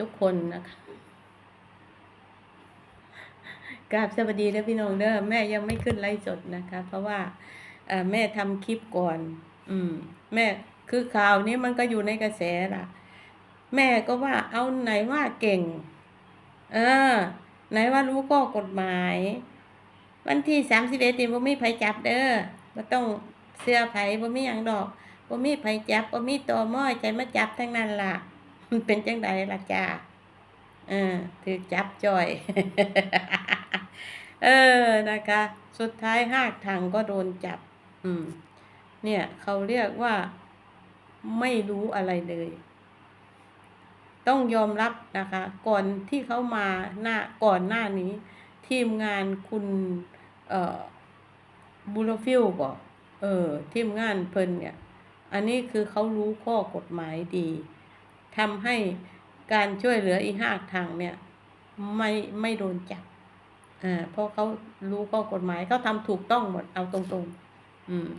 ทุกคนนะคะกราบสวัสดีนะพี่น้องเด้อแม่ยังไม่ขึ้นไลฟ์สดนะคะ เพราะว่าแม่ทำคลิปก่อน อืม แม่คือข่าวนี้มันก็อยู่ในกระแสล่ะ แม่ก็ว่าเอาไหนว่าเก่ง เออ ไหนว่ารู้ก็กฎหมาย วันที่สามสิบเอ็ดนี่บ่มีไผจับเด้อบ่ต้องเสื้อไผบ่มีหยังดอกบ่มีไผจับบ่มีตอม้อยใจมาจับทั้งนั้นล่ะ มันเป็นจังใดล่ะจ้าเออถือจับจ่อย เออนะคะ สุดท้ายหากทางก็โดนจับ อืม เนี่ยเขาเรียกว่าไม่รู้อะไรเลย ต้องยอมรับนะคะ ก่อนที่เขามาหน้าก่อนหน้านี้ ทีมงานคุณเอ่อบูโรฟิลบอกเออทีมงานเพิ่นเนี่ย อันนี้คือเขารู้ข้อกฎหมายดี ทำให้การช่วยเหลืออีห้าทางเนี่ยไม่ไม่โดนจับอ่าเพราะเขารู้ข้อกฎหมายเขาทำถูกต้องหมดเอาตรงๆ อืม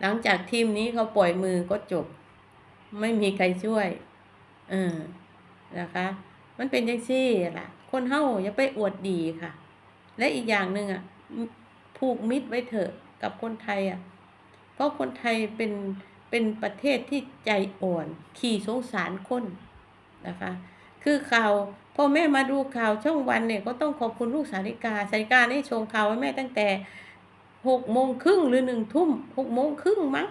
หลังจากทีมนี้เขาปล่อยมือก็จบ ไม่มีใครช่วยเออนะคะ มันเป็นยังซี่ล่ะ คนเฮาอย่าไปอวดดีค่ะ และอีกอย่างหนึ่งอะผูกมิตรไว้เถอะกับคนไทยอะ เพราะคนไทยเป็น เป็นประเทศที่ใจอ่อน ขี่สงสารคนนะคะ คือข่าวพ่อแม่มาดูข่าวช่องวันเนี่ยก็ต้องขอบคุณลูกสาริกาสาริกาได้ชงข่าวให้แม่ตั้งแต่หกโมงครึ่งหรือหนึ่งทุ่มหกโมงครึ่งมั้ง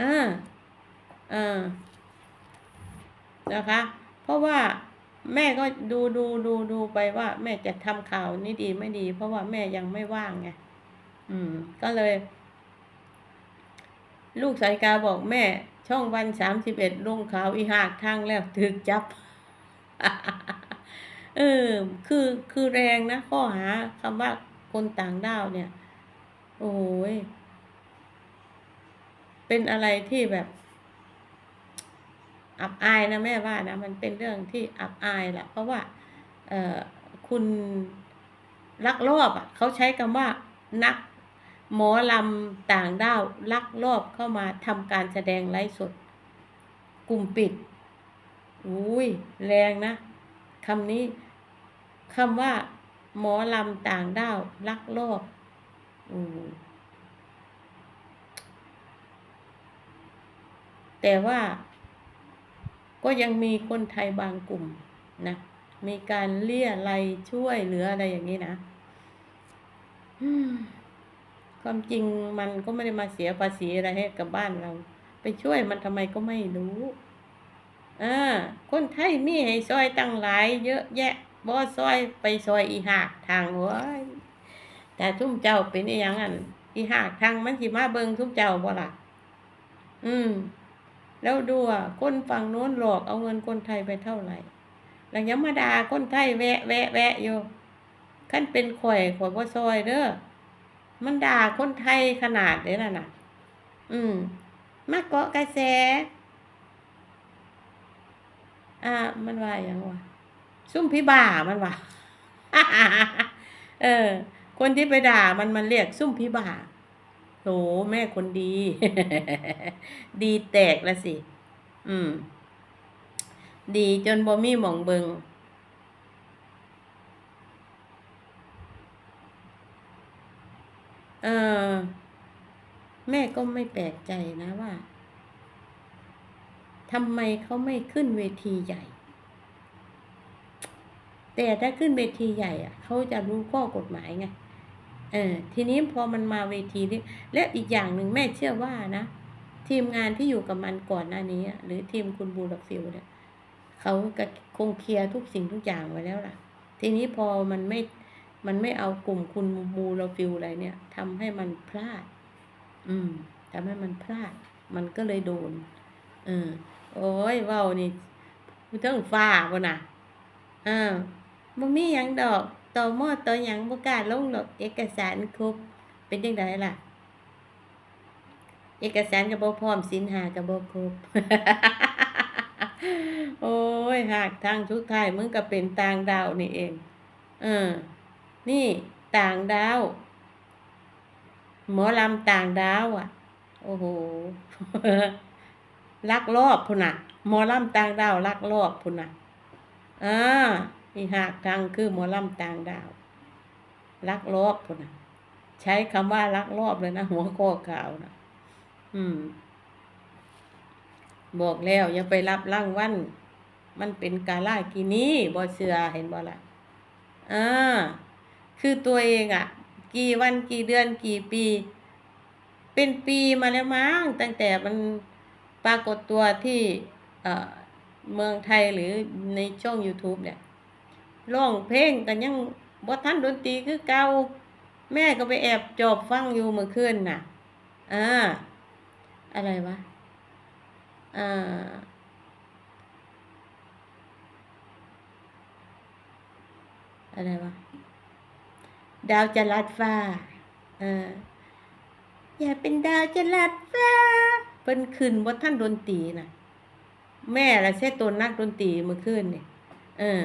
อ่าอ่านะคะ เพราะว่าแม่ก็ดูดูดูดูไปว่า แม่จะทำข่าวนี้ดีไม่ดี เพราะว่าแม่ยังไม่ว่างไงอืม ก็เลย ลูกสายกาบอกแม่ ช่องวันสามสิบเอ็ดลงขาวอีหากทางแล้วถึกจับ เออ คือคือแรงนะข้อหาคำว่าคนต่างด้าวเนี่ย โอ้ยเป็นอะไรที่แบบ อับอายนะแม่ว่านะ มันเป็นเรื่องที่อับอายแหละเพราะว่า เออคุณลักลอบอะเขาใช้คำว่านัก หมอลำต่างด้าวลักลอบเข้ามาทำการแสดงไลฟ์สด กลุ่มปิด อุ้ยแรงนะคำนี้คำว่า หมอลำต่างด้าวลักลอบอแต่ว่า ก็ยังมีคนไทยบางกลุ่มนะมีการเลี่ยอะไรช่วยเหลืออะไรอย่างนี้นะ อืม ความจริงมันก็ไม่ได้มาเสียภาษีอะไรให้กับบ้านเรา ไปช่วยมันทำไมก็ไม่รู้อ่าคนไทยมีให้ซอยตั้งหลาย เยอะแยะบ่ซอยไปซอยอีหากทางเว้ยแต่ทุ่มเจ้าเป็นอีหยังอันอีหากทางมันสิมาเบิงทุ่มเจ้าบ่ล่ะอืม แล้วดูอะคนฝั่งโน้นหลอกเอาเงินคนไทยไปเท่าไหร่แล้วยังมาด่าคนไทยแวะแวะแวะอยู่ขั้นเป็นข่อยข่อยบ่ซอยเด้อ มันด่าคนไทยขนาดนี้น่ะนะอืม มาเกาะกระแส อ่า มันว่าอย่างวะซุ่มพี่บ่ามันว่าเออ คนที่ไปด่ามันมันเรียกซุ่มพี่บ่าโถแม่คนดี ดีแตกละสิ อืม ดีจนบ่มีหมองเบิง เออแม่ก็ไม่แปลกใจนะว่าทำไมเขาไม่ขึ้นเวทีใหญ่ แต่ถ้าขึ้นเวทีใหญ่อะเขาจะรู้ข้อกฎหมายไงเออทีนี้พอมันมาเวทีนี้และอีกอย่างหนึ่งแม่เชื่อว่านะทีมงานที่อยู่กับมันก่อนหน้านี้ หรือทีมคุณบูรักฟิลเนี่ยเขาก็คงเคลียร์ทุกสิ่งทุกอย่างไว้แล้วล่ะ ทีนี้พอมันไม่ มันไม่เอากลุ่มคุณบูรักฟิลอะไรเนี่ยทำให้มันพลาด อืมทำให้มันพลาด มันก็เลยโดน เออ โอ้ยเว้านี่ผู้เทิงฟ้าบ่น่ะอ่าบ่มีหยังดอกต่อมอต่อหยังบ่กล้าลงดอกเอกสารครบ เป็นจังไดล่ะ เอกสารก็บ่พร้อมสินหาก็บ่ครบ โอ้ยหากทางสุดท้ายมึงก็เป็นต่างดาวนี่เอง เออ นี่ต่างดาว หมอลำต่างดาวอะ โอ้โหลักลอบพุ่นน่ะ หมอลำต่างดาวลักลอบพุ่นน่ะอ่าอีหากทางคือหมอลำต่างดาวลักลอบพุ่นน่ะ ใช้คำว่าลักลอบเลยนะหัวข้อข่าวนะอืม บอกแล้วอย่าไปรับรางวัลมันเป็นกาลากินีบ่เสือเห็นบ่ล่ะอ่า คือตัวเองอะ่ะ กี่วันกี่เดือนกี่ปี เป็นปีมาแล้วมั้งตั้งแต่มันปรากฏตัวที่เออเมืองไทยหรือในช่อง YouTube เนี่ยร้องเพลงกันยังบ่ทันดนตรีคือเก่าแม่ก็ไปแอบจอบฟังอยู่เมื่อคืนน่ะอ่าอะไรวะอ่าอะไรวะ ดาวจะลัดฟ้า เอออย่าเป็นดาวจะลัดฟ้าเพิ่นขึ้นบ่ท่านดนตรีน่ะแม่ละเซตตัวนักดนตรีเมื่อคืนนี่ยเออ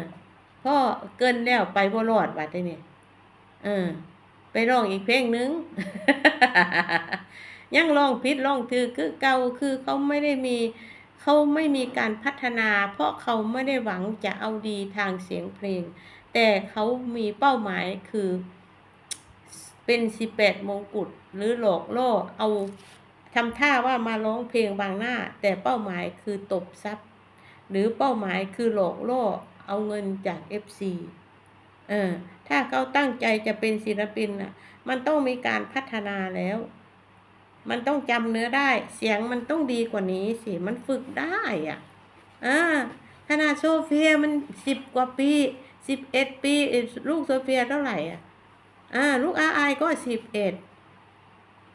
พ่อเกินแล้วไปบ่รอดว่าได้เนี่ยเออ ไปร้องอีกเพลงนึง ยังร้องผิดร้องถือคือเก่าคือเขาไม่ได้มีเขาไม่มีการพัฒนา เพราะเขาไม่ได้หวังจะเอาดีทางเสียงเพลง แต่เขามีเป้าหมายคือ เป็นสิบแปดมงกุฎหรือหลอกล่อเอาทำท่าว่ามาร้องเพลงบางหน้า แต่เป้าหมายคือตบทรัพย์ หรือเป้าหมายคือหลอกล่อเอาเงินจาก FC เออถ้าเขาตั้งใจจะเป็นศิลปินน่ะ มันต้องมีการพัฒนาแล้ว มันต้องจำเนื้อได้ เสียงมันต้องดีกว่านี้สิมันฝึกได้อะอ่าขนาดโซเฟียมันสิบกว่าปีสิบเอ็ดปีลูกโซเฟียเท่าไหร่อะ อ่าลูกอาไอก็สิบเอ็ด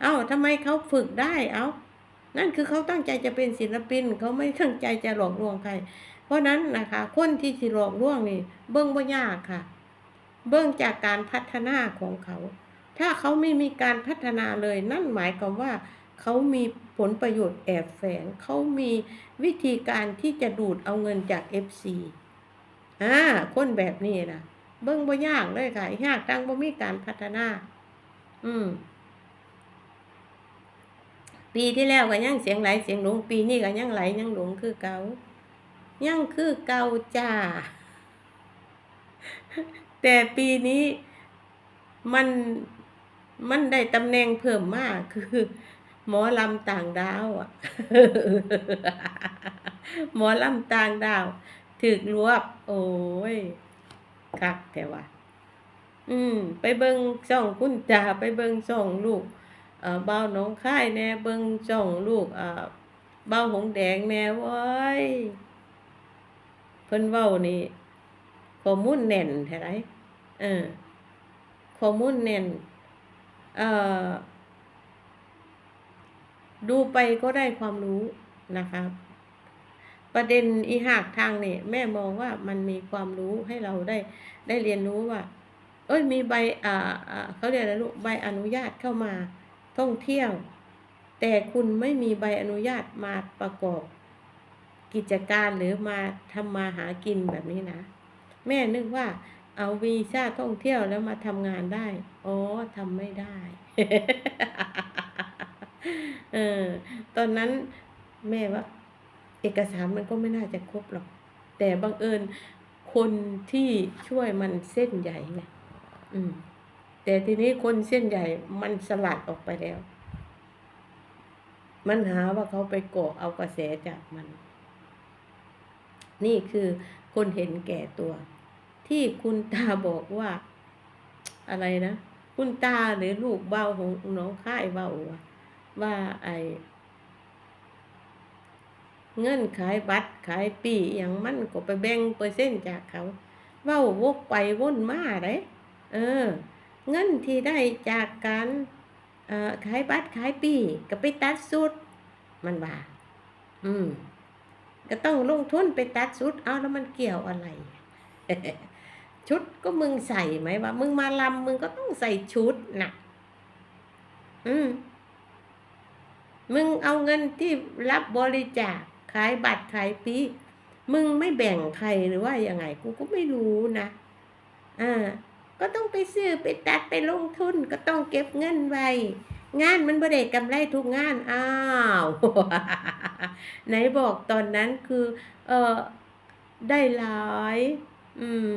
เอ้าทำไมเขาฝึกได้ เอ้า นั่นคือเขาตั้งใจจะเป็นศิลปิน เขาไม่ตั้งใจจะหลอกลวงใคร เพราะนั้นนะคะ คนที่สิหลอกลวงนี่ เบิ้งบ่ยากค่ะ เบิ้งจากการพัฒนาของเขา ถ้าเขาไม่มีการพัฒนาเลย นั่นหมายความว่าเขามีผลประโยชน์แอบแฝง เขามีวิธีการที่จะดูดเอาเงินจาก FC อ่า คนแบบนี้นะ เบิ้งบ่ยากเลยค่ะยากตั้งบ่มีการพัฒนา อืม ปีที่แล้วก็ยังเสียงไหลเสียงหลง ปีนี้ก็ยังไหลยังหลงคือเกายังคือเกาจ้า แต่ปีนี้มันมันได้ตำแหน่งเพิ่มมากคือ หมอลำต่างดาวอะ หมอลำต่างดาวถึกรวบ โอ้ย คักแต่ว่า อืม ไปเบิงช่องคุณจ่าไปเบิงช่องลูกเอ่อเบาหนองค่ายแน่เบิงช่องลูกเอ่อเบาหงแดงแน่เว้ยเพิ่นเว้านี่ข้อมูลแน่นแท้ไรเออข้อมูลแน่นเอ่อดูไปก็ได้ความรู้นะคะ ประเด็นอีหากทางเนี่ยแม่มองว่ามันมีความรู้ให้เราได้ได้เรียนรู้ว่า เอ้ยมีใบอ่าอ่าเขาเรียกอะไรลูกใบอนุญาตเข้ามาท่องเที่ยว แต่คุณไม่มีใบอนุญาตมาประกอบ กิจการหรือมาทำมาหากินแบบนี้นะ แม่นึกว่าเอาวีซ่าท่องเที่ยวแล้วมาทำงานได้ อ๋อทำไม่ได้ เออ ตอนนั้นแม่ว่า เอกสารมันก็ไม่น่าจะครบหรอก แต่บังเอิญคนที่ช่วยมันเส้นใหญ่ไงอืม แต่ทีนี้คนเส้นใหญ่มันสลัดออกไปแล้ว มันหาว่าเขาไปเกะเอากระแสจากมัน นี่คือคนเห็นแก่ตัว ที่คุณตาบอกว่า อะไรนะ คุณตาหรือลูกเบาของน้องค่ายเบาว่า ว่าไอ เงินขายบัตรขายปีอย่างมันก็ไปแบ่งเปอร์เซ็นต์จากเขา เว้าวกไปวนมาเลยเออ เงินที่ได้จากการเอ่อขายบัตรขายปีก็ไปตัดสุดมันว่าอืม ก็ต้องลงทุนไปตัดชุดเอาแล้วมันเกี่ยวอะไร ชุดก็มึงใส่ไหมว่ามึงมาลำมึงก็ต้องใส่ชุดนะอืมมึงเอาเงินที่รับบริจาค ขายบัตรขายปีมึงไม่แบ่งใครหรือว่ายังไงกูก็ไม่รู้นะอ่าก็ต้องไปซื้อไปตัดไปลงทุนก็ต้องเก็บเงินไว้ งานมันบ่ได้กำไรทุกงานอ้าวไหนบอกตอนนั้นคือเออได้หลาย อืม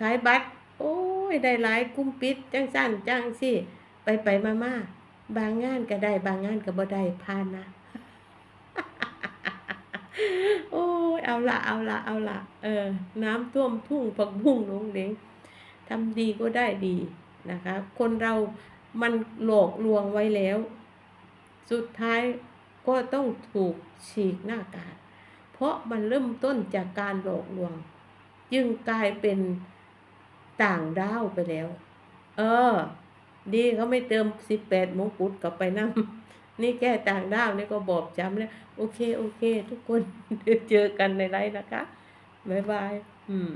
ขายบัตร โอ้ย ได้หลายกลุ่มปิดจังซั่นจังซี้ไปๆมาบางงานก็ได้ บางงานก็บ่ได้ผ่านนะ โอ๊ยเอาละเอาละเอาละเออ น้ำท่วมทุ่งผักบุ้งลงเหลงทำดีก็ได้ดีนะคะ คนเรามันหลอกลวงไว้แล้ว สุดท้ายก็ต้องถูกฉีกหน้ากากเพราะมันเริ่มต้นจากการหลอกลวง จึงกลายเป็นต่างดาวไปแล้ว เออ ดีเขาไม่เติม18มงกุฎกลับไปนำ นี่แก่ต่างด้าวนี่ก็บอบจำแล้วโอเค โอเค ทุกคนเดี๋ยวเจอกันในไลฟ์นะคะ บ๊ายบาย อืม